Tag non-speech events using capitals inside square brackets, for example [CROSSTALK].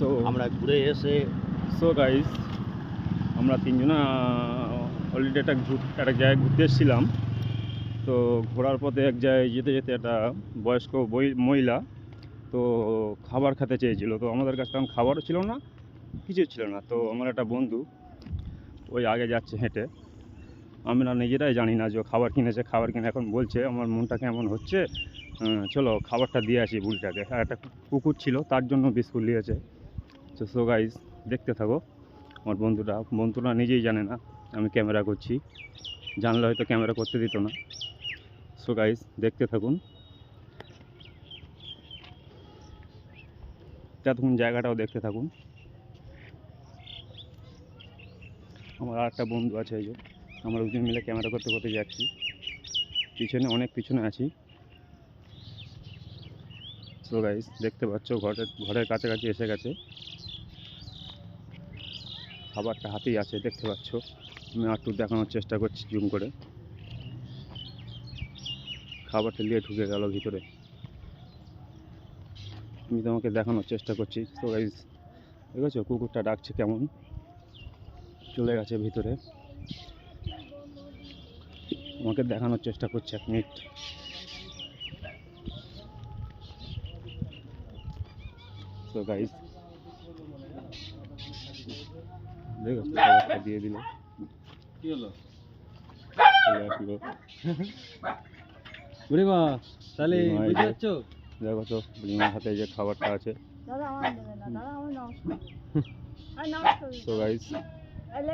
So আমরা ঘুরে এসে সো গাইস আমরা তিনজনা অলরেডি একটা ঘুর একটা জায়গায় ঘুরতে এসেছিলাম। তো ঘোরার পথে এক জায়গায় যেতে যেতে একটা বয়স্ক বই মহিলা তো খাবার খেতে চেয়েছিল। তো আমাদের কাছে তখন খাবারও ছিল না কিছু ছিল না। তো আমার একটা বন্ধু ওই আগে যাচ্ছে হেঁটে। আমরা নিজেরাই জানি না যে খাবার কিনেছে খাবার কিনে এখন বলছে আমার মনটা কেমন হচ্ছে? চলো খাবারটা দিয়ে আসি আর একটা কুকুর ছিল তার জন্য বিস্কুট নিয়েছে। তো সো গাইজ দেখতে থাকো। আমার বন্ধুরা বন্ধুরা নিজেই জানে না, আমি ক্যামেরা করছি। জানলে হয়তো ক্যামেরা করতে দিত না। সো গাইজ দেখতে থাকুন। ততক্ষণ জায়গাটাও দেখতে থাকুন। আমার আর একটা বন্ধু আছে এই যে, আমরা দুজন মিলে ক্যামেরা করতে করতে যাচ্ছি। পিছনে, অনেক পিছনে আছি। সো গাইজ দেখতে পাচ্ছ, ঘরের ঘরের কাছাকাছি এসে গেছে। খাবারটা হাতেই আছে, দেখতে পাচ্ছ। আমি একটু দেখানোর চেষ্টা করছি জুম করে। খাবারটা নিয়ে ঢুকে গেল ভিতরে। আমি তোমাকে দেখানোর চেষ্টা করছি। তো গাইজ ঠিক আছে কুকুরটা ডাকছে কেমন? চলে গেছে ভিতরে। আমাকে দেখানোর চেষ্টা করছে এক মিনিট। তো গাইজ দিয়ে দিল। কি হলো? চলে আসলো বুড়িমা তাহলে বুঝতে পারছ? দেখো তো হাতে যে খাবারটা আছে। তো গাইজ [LAUGHS]